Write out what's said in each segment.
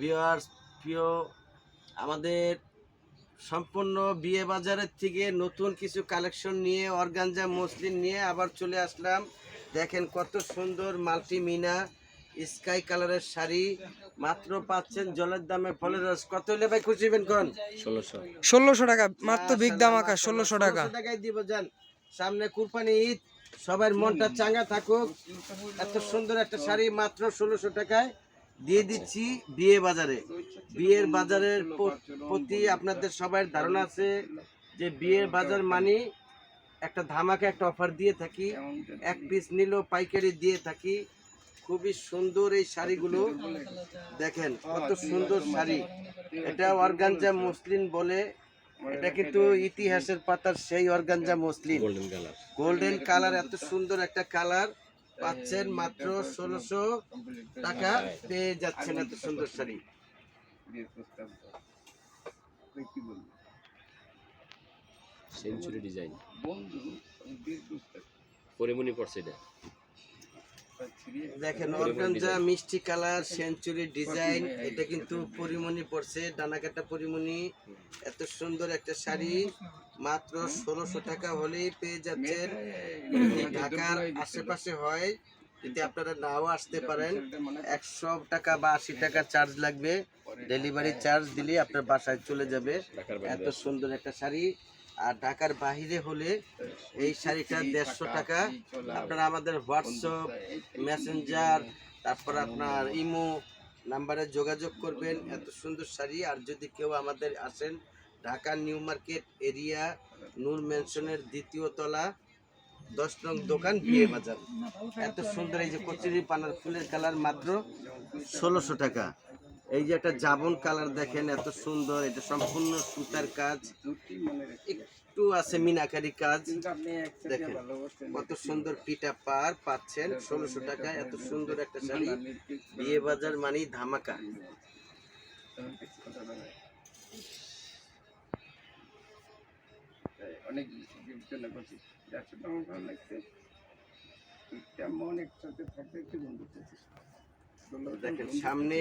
Viewers প্রিয় আমাদের সম্পূর্ণ বিয়ে বাজারের থেকে নতুন কিছু কালেকশন নিয়ে অর্গানজা মসলিন নিয়ে আবার চলে আসলাম। দেখেন কত সুন্দর মাল্টি মিনা স্কাই কালারের শাড়ি। মাত্র পাচ্ছেন জলের দামে ফলের রস। কত হলে ভাই খুশি হবেন কোন? ষোলোশো। ষোলোশো টাকা মাত্র বিগ দাম আঁকা ষোলোশো টাকা। টাকায় দিব যান সামনে কুরবানি ঈদ সবার মনটা চাঙ্গা থাকুক। এত সুন্দর একটা শাড়ি মাত্র ষোলোশো টাকায়। দিয়ে দিচ্ছি বিয়ে বাজারে। বিয়ের বাজারের প্রতি আপনাদের সবার ধারণা আছে যে বিয়ের বাজার মানে একটা ধামাকে একটা অফার দিয়ে থাকি এক পিস নিলেও পাইকারি দিয়ে থাকি। খুবই সুন্দর এই শাড়িগুলো। দেখেন কত সুন্দর শাড়ি। এটা অর্গানজা মসলিন বলে। এটা কিন্তু ইতিহাসের পাতার সেই অর্গানজা মসলিন। গোল্ডেন কালার এত সুন্দর একটা কালার পাচ্ছেন মাত্র ষোলোশো টাকা। পেয়ে যাচ্ছেন এত সুন্দর শাড়ি। সেঞ্চুরি ডিজাইন পরিমণি পড়ছে এটা। দেখেন অর্গানজা মিষ্টি কালার সেঞ্চুরি ডিজাইন এটা কিন্তু পরিমণি পড়ছে ডানাকাটা পরিমণি। এত সুন্দর একটা শাড়ি মাত্র ষোলোশো টাকা হলেই পেয়ে যাচ্ছেন। ঢাকার আশেপাশে হয় যদি আপনারা নাও আসতে পারেন। একশো টাকা বা আশি টাকা চার্জ লাগবে। ডেলিভারি চার্জ দিলে আপনার বাসায় চলে যাবে। এত সুন্দর একটা শাড়ি। আর ঢাকার বাহিরে হলে এই শাড়িটা দেড়শো টাকা। আপনারা আমাদের হোয়াটসঅ্যাপ, মেসেঞ্জার, তারপর আপনার ইমো নাম্বারে যোগাযোগ করবেন। এত সুন্দর শাড়ি। আর যদি কেউ আমাদের আসেন Dhaka new market area, Noor ম্যানশনের দ্বিতীয় তলা, দশ নং দোকান, বিয়ে বাজার। এত সুন্দর এই যে কচুরি পানার ফুলের কালার মাত্র ষোলোশো টাকা। এই যে একটা জাবন কালার দেখেন এত সুন্দর এটা সম্পূর্ণ সুতার কাজ। একটু আছে মিনাকারি কাজ। দেখেন কত সুন্দর পিটা পার পাচ্ছেন ষোলোশো টাকা এত সুন্দর একটা শাড়ি। বিয়ে বাজার মানেই ধামাকা। অনেক বিবেচনা করছি যাচ্ছে তো আমার ভালো লাগছে। কেমন একসাথে থাকতে একটু দেখেন সামনে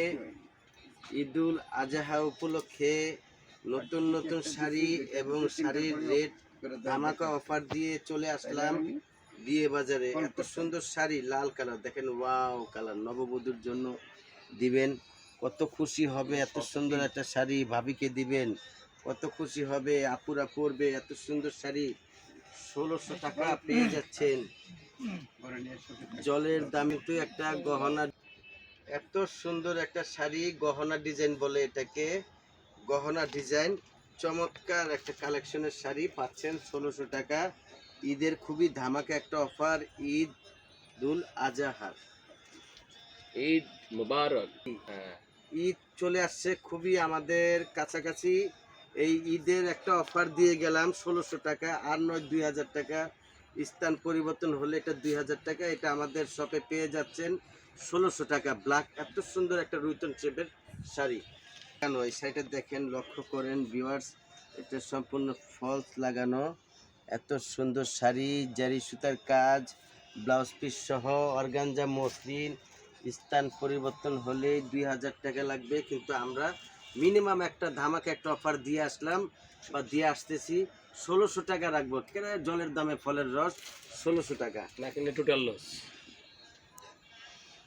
ঈদুল আজহা উপলক্ষে নতুন নতুন শাড়ি এবং শাড়ির রেট ধামাকা অফার দিয়ে চলে আসলাম বিয়ে বাজারে। এত সুন্দর শাড়ি, লাল কালার। দেখেন, ওয়াও কালার। নববধূর জন্য দিবেন। কত খুশি হবে এত সুন্দর একটা শাড়ি, ভাবিকে দিবেন। কত খুশি হবে, আপুরা পরবে, এত সুন্দর শাড়ি। ষোলোশো টাকা পেয়ে যাচ্ছেন। জলের দামে তো একটা গহনা এত সুন্দর একটা শাড়ি গহনা ডিজাইন বলে এটাকে। গহনা ডিজাইন চমৎকার একটা কালেকশনের শাড়ি পাচ্ছেন ষোলোশো টাকা। ঈদের খুবই ধামাকা একটা অফার ঈদ দুল আজাহার। ঈদ মুবারক। হ্যাঁ। ঈদ চলে আসছে খুবই আমাদের কাছাকাছি। এই ঈদের একটা অফার দিয়ে গেলাম ষোলোশো টাকা আর নয় দুই হাজার টাকা। স্থান পরিবর্তন হলে এটা দুই হাজার টাকা এটা আমাদের শপে পেয়ে যাচ্ছেন। ষোলোশো টাকা ব্ল্যাক এত সুন্দর একটা রুইতন শেপের শাড়ি। কেন এই শাড়িটা দেখেন, লক্ষ্য করেন ভিউয়ার্স এটা সম্পূর্ণ ফলস লাগানো। এত সুন্দর শাড়ি, জারি সুতার কাজ ব্লাউজ পিস সহ অর্গানজা মসলিন স্থান পরিবর্তন হলে দুই হাজার টাকা লাগবে। কিন্তু আমরা মিনিমাম একটা ধামাকে একটা অফার দিয়ে আসলাম, বা দিয়ে আসতেছি। ষোলোশো টাকা রাখব। কেন? জলের দামে ফলের রস, ষোলোশো টাকা। না টোটাল লস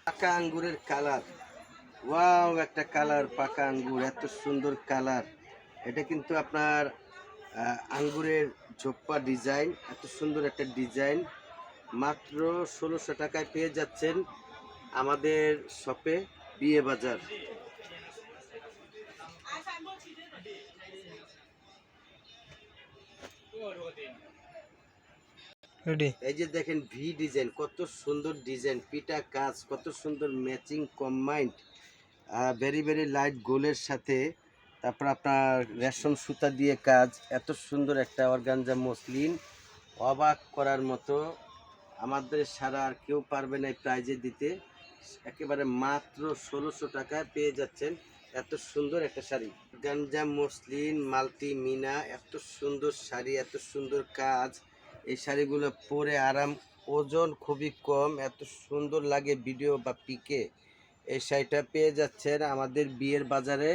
পাকা আঙ্গুরের কালার। ওয়াও, একটা কালার, পাকা আঙ্গুর, এত সুন্দর কালার। এটা কিন্তু আপনার আঙ্গুরের ঝোপ্পা ডিজাইন, এত সুন্দর একটা ডিজাইন। মাত্র ষোলোশো টাকায় পেয়ে যাচ্ছেন আমাদের শপে বিয়ে বাজার। এই যে দেখেন ভি ডিজাইন কত সুন্দর ডিজাইন পিটা কাজ, কত সুন্দর matching combined very very light গোলের সাথে, তারপর আপনার রেশম সুতা দিয়ে কাজ, এত সুন্দর একটা অর্গানজা মসলিন, অবাক করার মতো, আমাদের সারা আর কেউ পারবে না প্রাইজে দিতে, একেবারে মাত্র ষোলোশো টাকায় পেয়ে যাচ্ছেন, এত সুন্দর একটা শাড়ি গাঞ্জা মসলিন মাল্টি মিনা এত সুন্দর শাড়ি, এত সুন্দর কাজ এই শাড়িগুলো পরে আরাম ওজন খুবই কম এত সুন্দর লাগে ভিডিও বা পিকে। এই শাড়িটা পেয়ে যাচ্ছেন আমাদের বিয়ের বাজারে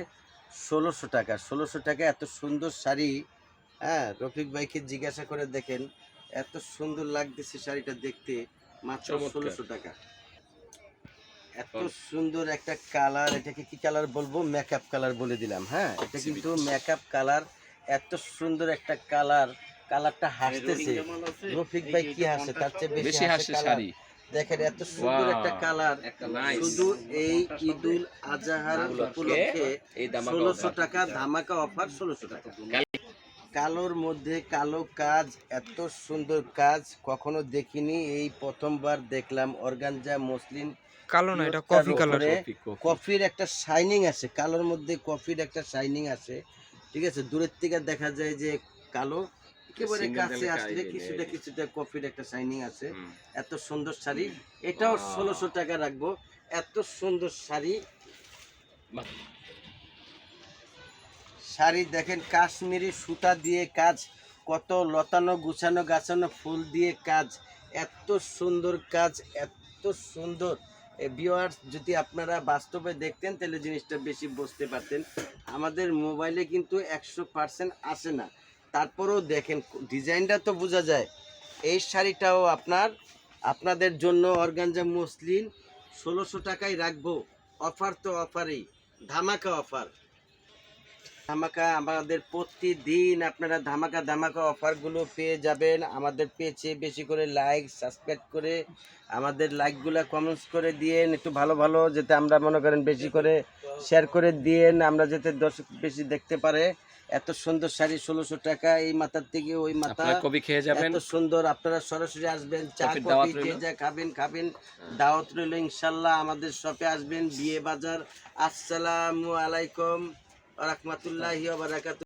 ষোলোশো টাকা। ষোলোশো টাকা এত সুন্দর শাড়ি। হ্যাঁ রফিক ভাইকে জিজ্ঞাসা করে দেখেন এত সুন্দর লাগতেছে শাড়িটা দেখতে মাত্র ষোলোশো টাকা। এত সুন্দর একটা কালার এটাকে কি কালার বলব? মেকআপ কালার বলে দিলাম হ্যাঁ? এটা কিন্তু মেকআপ কালার এত সুন্দর একটা কালার। কালারটা হাসতেছে। রফিক ভাই কি হাসে? তার চেয়ে বেশি হাসে শাড়ি। দেখেন এত সুন্দর একটা কালার। শুধু এই ঈদুল আজহার উপলক্ষে এই ষোলোশো টাকা ধামাকা অফার ষোলোশো টাকা। কালোর মধ্যে কালো কাজ এত সুন্দর কাজ কখনো দেখিনি। এই প্রথমবার দেখলাম অর্গানজা মুসলিম কালো না এটা কফি কালার। কফির একটা শাইনিং আছে কালোর মধ্যে কফির একটা শাইনিং আছে ঠিক আছে? দূরের থেকে দেখা যায় যে কালো। একেবারে কাছে আসলে কিছুটা কিছুটা কফির একটা শাইনিং আছে। এত সুন্দর শাড়ি এটাও ষোলোশো টাকা রাখব। এত সুন্দর শাড়ি। শাড়ি দেখেন কাশ্মীরি সুতা দিয়ে কাজ কত লতানো গুছানো গাছানো ফুল দিয়ে কাজ। এত সুন্দর কাজ এত সুন্দর। ভিওয়ার্স যদি আপনারা বাস্তবে দেখতেন তাহলে জিনিসটা বেশি বুঝতে পারতেন। আমাদের মোবাইলে কিন্তু একশো পার্সেন্ট আসে না। তারপরেও দেখেন, ডিজাইনটা তো বোঝা যায়। এই শাড়িটাও আপনার, আপনাদের জন্য অর্গানজা মুসলিম ষোলোশো টাকায় রাখব। অফার তো অফারই, ধামাকা অফার। ধামাকা আমাদের প্রতিদিন আপনারা ধামাকা ধামাকা অফারগুলো পেয়ে যাবেন। আমাদের পেজে বেশি করে লাইক সাবস্ক্রাইব করে আমাদের লাইকগুলো কমেন্টস করে দিয়েন। একটু ভালো ভালো যাতে আমরা মনে করেন বেশি করে শেয়ার করে দিয়েন, আমরা যাতে দর্শক বেশি দেখতে পারে। এত সুন্দর শাড়ি ষোলোশো টাকা এই মাথার থেকে ওই মাথা। কবি খেয়ে যাবেন। এত সুন্দর আপনারা সরাসরি আসবেন চা কফি খেয়ে যা খাবেন খাবেন। দাওয়াত রইল ইনশাল্লাহ আমাদের শপে আসবেন বিয়ে বাজার। আসসালামু আলাইকুম রহমতুল্লাহ বারাকাতু